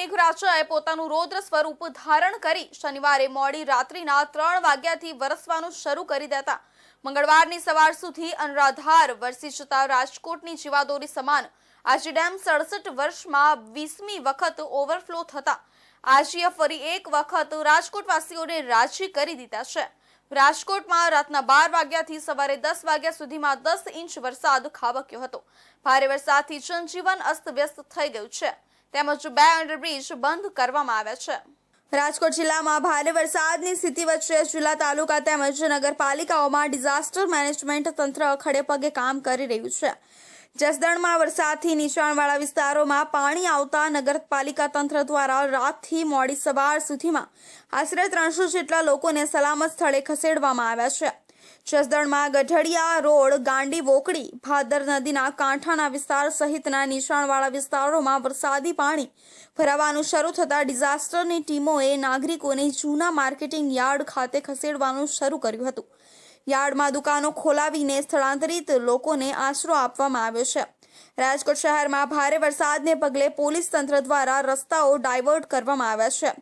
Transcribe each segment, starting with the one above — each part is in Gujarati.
મેઘરાજાએ પોતાનું રૌદ્ર સ્વરૂપ ધારણ કરી શનિવારે મોડી રાત્રિના ત્રણ વાગ્યાથી વરસવાનું શરૂ કરી દેતા. મંગળવારની સવાર સુધી અનરાધાર વરસી જતા રાજકોટની જીવાદોરી સમાન. આજે ડેમ સડસઠ વર્ષમાં વીસમી વખત ઓવરફ્લો થતા. આજે ફરી એક વખત રાજકોટવાસીઓને રાજી કરી દીધા છે. રાજકોટમાં રાતના બાર વાગ્યાથી સવારે દસ વાગ્યા સુધીમાં દસ ઇંચ વરસાદ ખાબક્યો હતો. ભારે વરસાદથી જનજીવન અસ્તવ્યસ્ત થઈ ગયું છે. તેમજ બે અંડરબ્રિજ બંધ કરવામાં આવ્યા છે. રાજકોટ જિલ્લામાં ભારે વરસાદની સ્થિતિ વચ્ચે જિલ્લા તાલુકા તેમજ નગરપાલિકાઓમાં ડિઝાસ્ટર મેનેજમેન્ટ તંત્ર ખડે પગે કામ કરી રહ્યું છે. જસદણમાં વરસાદથી નીચાણવાળા વિસ્તારોમાં પાણી આવતા નગરપાલિકા તંત્ર દ્વારા રાતથી મોડી સવાર સુધીમાં આશરે ત્રણસો જેટલા લોકોને સલામત સ્થળે ખસેડવામાં આવ્યા છે. જસદણમાં ગઢડિયા રોડ ગાંડી વોકડી, ભાદર નદીના કાંઠાના વિસ્તાર સહિતના નીચાણવાળા વિસ્તારોમાં વરસાદી પાણી ભરાવાનું શરૂ થતાં ડિઝાસ્ટરની ટીમોએ નાગરિકોને જૂના માર્કેટિંગ યાર્ડ ખાતે ખસેડવાનું શરૂ કર્યું હતું. યાર્ડમાં દુકાનો ખોલાવીને સ્થળાંતરિત લોકોને આશરો આપવામાં આવ્યો છે. રાજકોટ શહેરમાં ભારે વરસાદને પગલે પોલીસ તંત્ર દ્વારા રસ્તાઓ ડાયવર્ટ કરવામાં આવ્યા છે.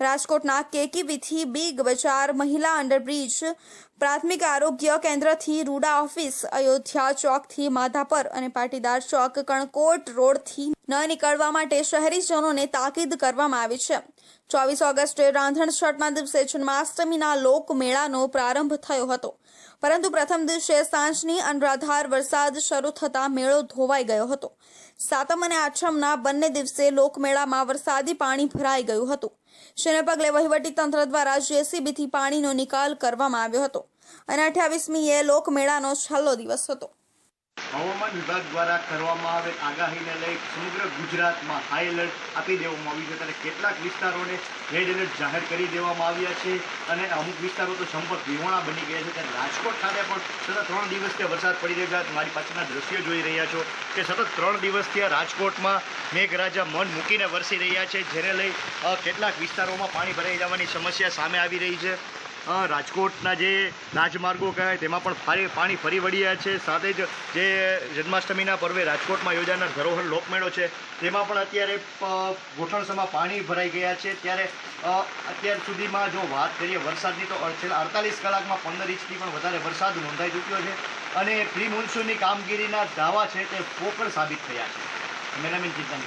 રાજકોટના કેકીવીથી બિગ બજાર મહિલા અંડરબ્રિજ. પ્રાથમિક આરોગ્ય કેન્દ્રથી રૂડા ઓફિસ, અયોધ્યા ચોકથી માધાપર અને પાટીદાર ચોક કણકોટ રોડથી ન નીકળવા માટે શહેરીજનોને તાકીદ કરવામાં આવી છે. ચોવીસ ઓગસ્ટે રાંધણ છઠના દિવસે જન્માષ્ટમીના લોકમેળાનો પ્રારંભ થયો હતો. પરંતુ પ્રથમ દિવસે સાંજની અનરાધાર વરસાદ શરૂ થતાં મેળો ધોવાઈ ગયો હતો. સાતમ અને આઠમના બંને દિવસે લોકમેળામાં વરસાદી પાણી ભરાઈ ગયું હતું. જેને પગલે વહીવટી તંત્ર દ્વારા જેસીબીથી પાણીનો નિકાલ કરવામાં આવ્યો હતો. અને અઠ્યાવીસમીએ લોકમેળાનો છેલ્લો દિવસ હતો. હવામાન વિભાગ દ્વારા કરવામાં આવેલ આગાહીને લઈ સમગ્ર ગુજરાતમાં હાઈ એલર્ટ આપી દેવામાં આવ્યું છે. ત્યારે કેટલાક વિસ્તારોને રેડ એલર્ટ જાહેર કરી દેવામાં આવ્યા છે અને અમુક વિસ્તારો તો સંપર્ક વિહોણા બની ગયા છે. ત્યારે રાજકોટ ખાતે પણ સતત ત્રણ દિવસથી વરસાદ પડી રહ્યો છે. મારી પાછળના દ્રશ્યો જોઈ રહ્યા છો કે સતત ત્રણ દિવસથી રાજકોટમાં મેઘરાજા મન મૂકીને વરસી રહ્યા છે, જેને લઈ કેટલાક વિસ્તારોમાં પાણી ભરાઈ જવાની સમસ્યા સામે આવી રહી છે. રાજકોટના જે રાજમાર્ગો કહેવાય, તેમાં પણ પાણી ફરી વળ્યા છે. સાથે જ જે જન્માષ્ટમીના પર્વે રાજકોટમાં યોજાનાર ધરોહર લોકમેળો છે, તેમાં પણ અત્યારે ગોઠણસમાં પાણી ભરાઈ ગયા છે. ત્યારે અત્યાર સુધીમાં જો વાત કરીએ, વરસાદની તો છેલ્લા અડતાલીસ કલાકમાં પંદર ઇંચથી પણ વધારે વરસાદ નોંધાઈ ચૂક્યો છે અને પ્રી મોન્સૂનની કામગીરીના દાવા છે તે પોકળ સાબિત થયા છે. મેનામિન ચિંતન